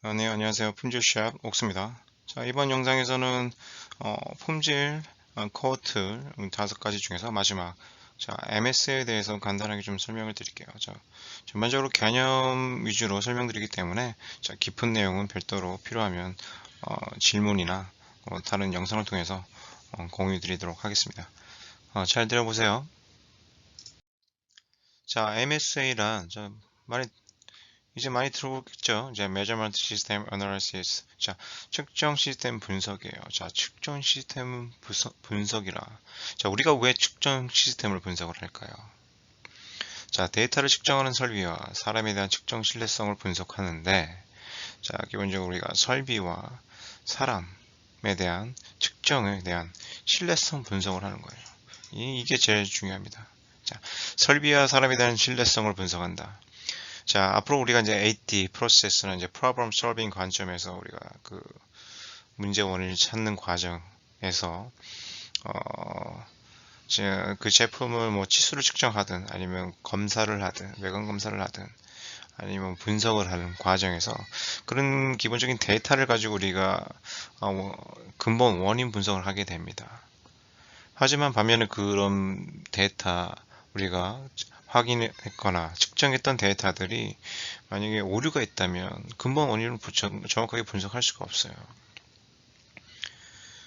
아, 네, 안녕하세요. 품질샵 옥수입니다. 자, 이번 영상에서는 어, 품질 어, 코어트 다섯 가지 중에서 마지막 자, MS에 대해서 간단하게 좀 설명을 드릴게요. 자, 전반적으로 개념 위주로 설명드리기 때문에 자, 깊은 내용은 별도로 필요하면 어, 질문이나 어, 다른 영상을 통해서 어, 공유 드리도록 하겠습니다. 어, 잘 들어보세요. 자, MSA란 자, 많이 이제 많이 들어보겠죠? 이제 Measurement System Analysis. 자, 측정 시스템 분석이에요. 자, 측정 시스템 분석이라. 자, 우리가 왜 측정 시스템을 분석을 할까요? 자, 데이터를 측정하는 설비와 사람에 대한 측정 신뢰성을 분석하는데, 자, 기본적으로 우리가 설비와 사람에 대한 측정에 대한 신뢰성 분석을 하는 거예요. 이, 이게 제일 중요합니다. 자, 설비와 사람에 대한 신뢰성을 분석한다. 자, 앞으로 우리가 이제 AT 프로세스는 이제 problem solving 관점에서 우리가 그 문제 원인을 찾는 과정에서 어, 그 제품을 뭐 치수를 측정하든 아니면 검사를 하든 외관 검사를 하든 아니면 분석을 하는 과정에서 그런 기본적인 데이터를 가지고 우리가 어, 뭐 근본 원인 분석을 하게 됩니다. 하지만 반면에 그런 데이터 우리가 확인했거나 측정했던 데이터들이 만약에 오류가 있다면 근본 원인을 정확하게 분석할 수가 없어요.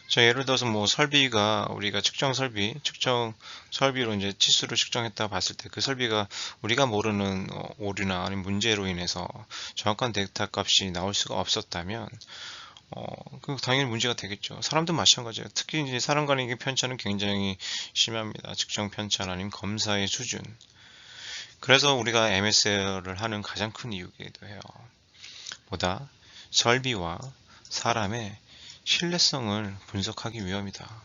자, 예를 들어서 뭐 설비가 우리가 측정 설비, 측정 설비로 이제 치수를 측정했다 봤을 때 그 설비가 우리가 모르는 어, 오류나 아니면 문제로 인해서 정확한 데이터 값이 나올 수가 없었다면 어, 그 당연히 문제가 되겠죠. 사람도 마찬가지예요. 특히 이제 사람 간의 편차는 굉장히 심합니다. 측정 편차 아니면 검사의 수준. 그래서 우리가 MSL을 하는 가장 큰 이유기도 해요. 보다 설비와 사람의 신뢰성을 분석하기 위함이다.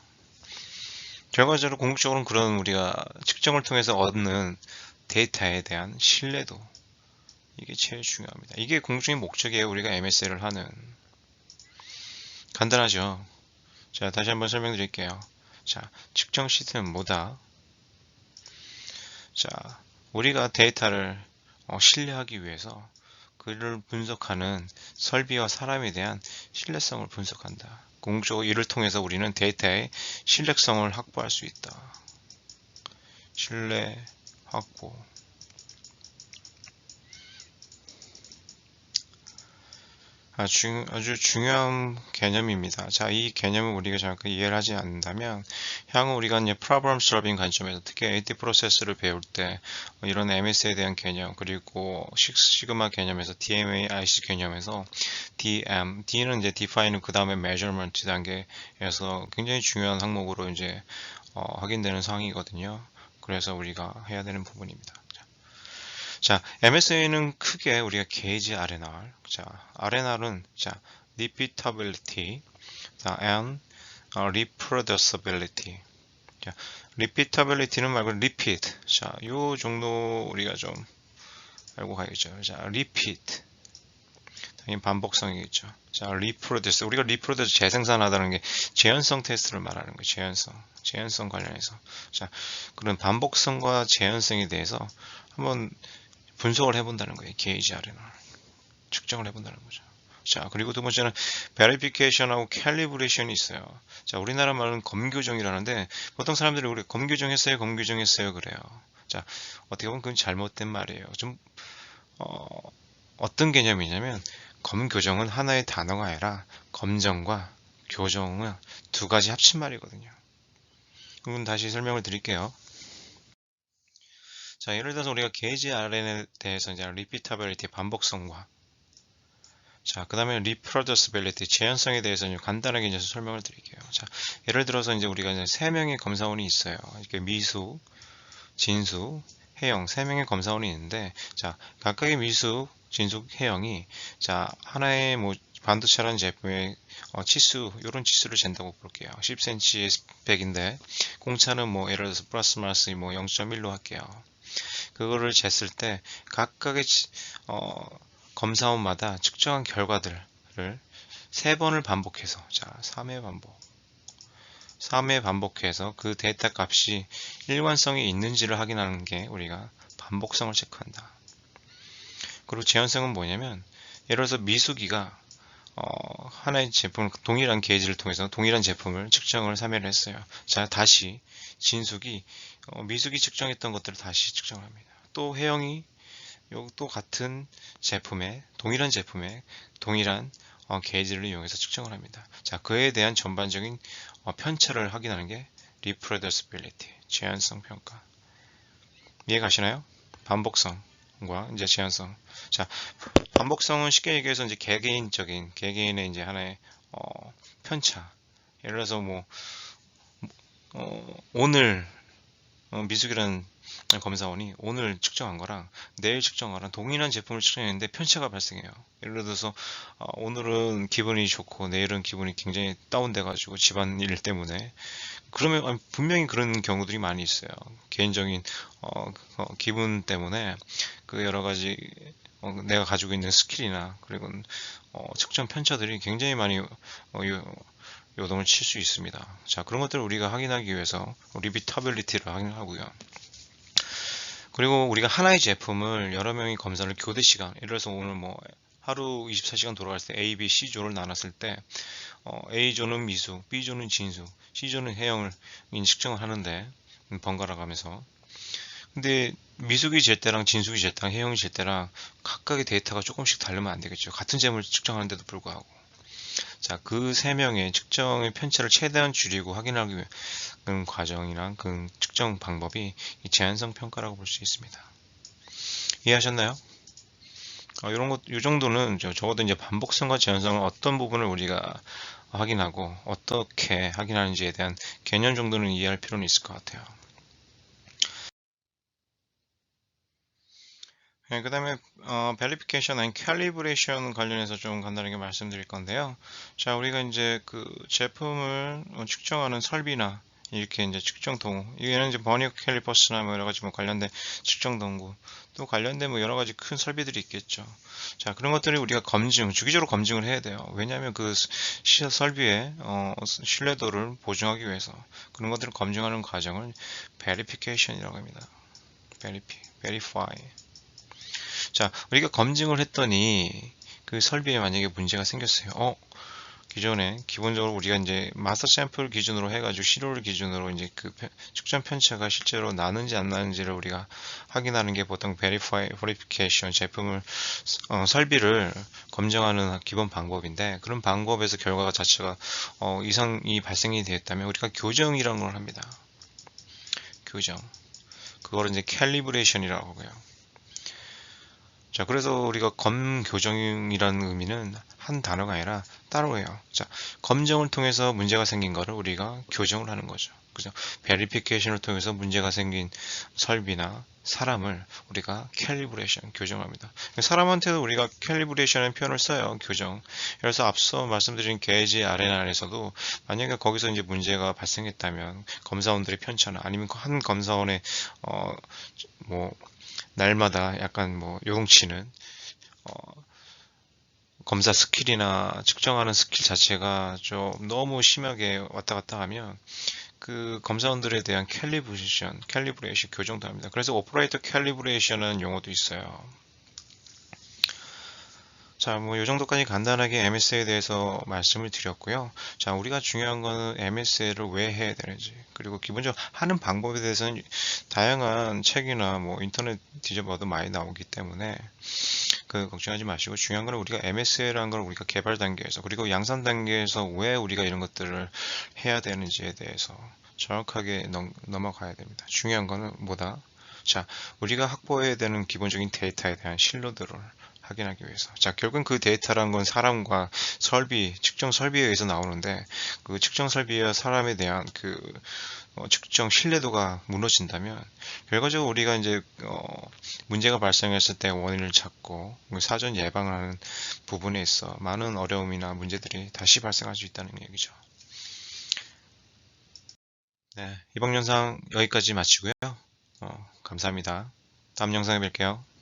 결과적으로 궁극적으로는 그런 우리가 측정을 통해서 얻는 데이터에 대한 신뢰도 이게 제일 중요합니다. 이게 궁극적인 목적이에요. 우리가 MSL을 하는 간단하죠. 자 다시 한번 설명드릴게요. 자 측정 시스템은 뭐다? 자 우리가 데이터를 어, 신뢰하기 위해서 그를 분석하는 설비와 사람에 대한 신뢰성을 분석한다. 공적으로 이를 통해서 우리는 데이터의 신뢰성을 확보할 수 있다. 신뢰 확보 아주, 아주 중요한 개념입니다. 자, 이 개념을 우리가 정확하게 이해를 하지 않는다면 향후 우리가 이제 problem 관점에서 특히 AT 프로세스를 배울 때 이런 MS에 대한 개념 그리고 시그마 개념에서 DMA, IC 개념에서 DM, D는 이제 define 그 다음에 measurement 단계에서 굉장히 중요한 항목으로 이제 어, 확인되는 상황이거든요. 그래서 우리가 해야 되는 부분입니다. 자, MSA는 크게 우리가 게이지 RNR. 자, RNR은 자, repeatability, 자, and 어, reproducibility. 자, repeatability는 말고 repeat. 자, 요 정도 우리가 좀 알고 가야겠죠. 자, repeat. 반복성이겠죠. 자, reproduce. 우리가 reproduce 재생산하다는 게 재현성 테스트를 말하는 거예요. 재현성. 재현성 관련해서. 자, 그런 반복성과 재현성에 대해서 한번 분석을 해본다는 거예요. RNR. 측정을 해본다는 거죠. 자, 그리고 두 번째는 베리피케이션하고 캘리브레이션이 있어요. 자, 우리나라 말은 검교정이라는데 보통 사람들이 우리 검교정 했어요, 검교정 했어요 그래요. 자, 어떻게 보면 그건 잘못된 말이에요. 좀 어, 어떤 개념이냐면 검교정은 하나의 단어가 아니라 검정과 교정은 두 가지 합친 말이거든요. 그건 다시 설명을 드릴게요. 자, 예를 들어서 우리가 게이지 RN에 대해서 이제 리피터빌리티 반복성과 자, 그 다음에 리프로더스빌리티 재현성에 대해서 간단하게 이제 설명을 드릴게요. 자, 예를 들어서 이제 우리가 이제 세 명의 검사원이 있어요. 이렇게 미수, 진수, 해영 세 명의 검사원이 있는데, 자, 각각의 미수, 진수, 해영이 자 하나의 뭐 반도체라는 제품의 어, 치수, 이런 치수를 잰다고 볼게요. 10cm에 100인데, 공차는 뭐 예를 들어서 플러스 마이너스 뭐 0.1로 할게요. 그거를 쟀을 때 각각의 어, 검사원마다 측정한 결과들을 세 번을 반복해서 자 3회 반복 3회 반복해서 그 데이터 값이 일관성이 있는지를 확인하는 게 우리가 반복성을 체크한다. 그리고 재현성은 뭐냐면 예를 들어서 미수기가 어, 하나의 제품 동일한 게이지를 통해서 동일한 제품을 측정을 3회를 했어요. 자 다시 진숙이 어, 미숙이 측정했던 것들을 다시 측정을 합니다. 또 혜영이 요또 같은 제품의 동일한 제품의 동일한 어, 게이지를 이용해서 측정을 합니다. 자 그에 대한 전반적인 어, 편차를 확인하는 게 reproducibility 제한성 평가 이해 가시나요? 반복성과 이제 제한성 자 반복성은 쉽게 얘기해서 이제 개개인적인 개개인의 이제 하나의 어, 편차 예를 들어서 뭐 어, 오늘 어, 미숙이라는 검사원이 오늘 측정한 거랑 내일 측정한 동일한 제품을 측정했는데 편차가 발생해요. 예를 들어서 어, 오늘은 기분이 좋고 내일은 기분이 굉장히 다운돼 가지고 집안일 때문에 그러면 분명히 그런 경우들이 많이 있어요. 개인적인 어, 어, 기분 때문에 그 여러 가지 어, 내가 가지고 있는 스킬이나 그리고 어, 측정 편차들이 굉장히 많이 어, 요- 요동을 칠 수 있습니다. 자, 그런 것들을 우리가 확인하기 위해서 리비터빌리티를 확인하고요. 그리고 우리가 하나의 제품을 여러 명이 검사를 교대 시간, 예를 들어서 오늘 뭐 하루 24시간 돌아갔을 때 A, B, C 조를 나눴을 때 어, A 조는 미수, B 조는 진수, C 조는 해영을 측정을 하는데 음, 번갈아 가면서 근데 미숙이 잴 때랑 진숙이 잴 때랑 해영이 잴 때랑 각각의 데이터가 조금씩 다르면 안 되겠죠. 같은 제목을 측정하는데도 불구하고. 자, 그 세 명의 측정의 편차를 최대한 줄이고 확인하기 위한 과정이랑 그 측정 방법이 이 제한성 평가라고 볼 수 있습니다. 이해하셨나요? 어, 이런 것, 이 정도는 저, 적어도 이제 반복성과 제한성은 어떤 부분을 우리가 확인하고 어떻게 확인하는지에 대한 개념 정도는 이해할 필요는 있을 것 같아요. 네, 그 다음에 어, verification and calibration 관련해서 좀 간단하게 말씀드릴 건데요. 자, 우리가 이제 그 제품을 어, 측정하는 설비나 이렇게 이제 측정 도구, 얘는 이제 버니어 캘리퍼스나 뭐 여러 가지 뭐 관련된 측정 도구, 또 관련된 뭐 여러 가지 큰 설비들이 있겠죠. 자, 그런 것들을 우리가 검증, 주기적으로 검증을 해야 돼요. 왜냐하면 그 시- 설비의 어, 신뢰도를 보증하기 위해서 그런 것들을 검증하는 과정을 verification이라고 합니다. verify. 자, 우리가 검증을 했더니 그 설비에 만약에 문제가 생겼어요. 어, 기존에 기본적으로 우리가 이제 마스터 샘플 기준으로 해가지고 시료를 기준으로 이제 그 편- 측정 편차가 실제로 나는지 안 나는지를 우리가 확인하는 게 보통 verify, verification 제품을 어, 설비를 검증하는 기본 방법인데 그런 방법에서 결과가 자체가 어, 이상이 발생이 되었다면 우리가 교정이라는 걸 합니다. 교정. 그거를 이제 캘리브레이션이라고 하고요. 자, 그래서 우리가 검교정이라는 의미는 한 단어가 아니라 따로 해요. 자, 검정을 통해서 문제가 생긴 거를 우리가 교정을 하는 거죠. 그죠? 베리피케이션을 통해서 문제가 생긴 설비나 사람을 우리가 캘리브레이션, 교정합니다. 사람한테도 우리가 캘리브레이션이라는 표현을 써요. 교정. 그래서 앞서 말씀드린 게이지 아레나에서도 만약에 거기서 이제 문제가 발생했다면 검사원들의 편차나 아니면 그한 검사원의 어, 뭐 날마다 약간 뭐 요동치는 어, 검사 스킬이나 측정하는 스킬 자체가 좀 너무 심하게 왔다 갔다 하면 그 검사원들에 대한 캘리브레이션, 캘리브레이션 교정도 합니다. 그래서 오퍼레이터 캘리브레이션은 용어도 있어요. 자, 뭐, 요 정도까지 간단하게 MS에 대해서 말씀을 드렸고요. 자, 우리가 중요한 거는 MS를 왜 해야 되는지, 그리고 기본적으로 하는 방법에 대해서는 다양한 책이나 뭐 인터넷 뒤져봐도 많이 나오기 때문에 그 걱정하지 마시고 중요한 거는 우리가 MS라는 걸 우리가 개발 단계에서 그리고 양산 단계에서 왜 우리가 이런 것들을 해야 되는지에 대해서 정확하게 넘, 넘어가야 됩니다. 중요한 거는 뭐다? 자, 우리가 확보해야 되는 기본적인 데이터에 대한 신뢰도를 확인하기 위해서. 자, 결국은 그 데이터란 건 사람과 설비, 측정 설비에 의해서 나오는데, 그 측정 설비와 사람에 대한 그, 어, 측정 신뢰도가 무너진다면, 결과적으로 우리가 이제, 어, 문제가 발생했을 때 원인을 찾고, 사전 예방을 하는 부분에 있어 많은 어려움이나 문제들이 다시 발생할 수 있다는 얘기죠. 네, 이번 영상 여기까지 마치고요. 어, 감사합니다. 다음 영상에 뵐게요.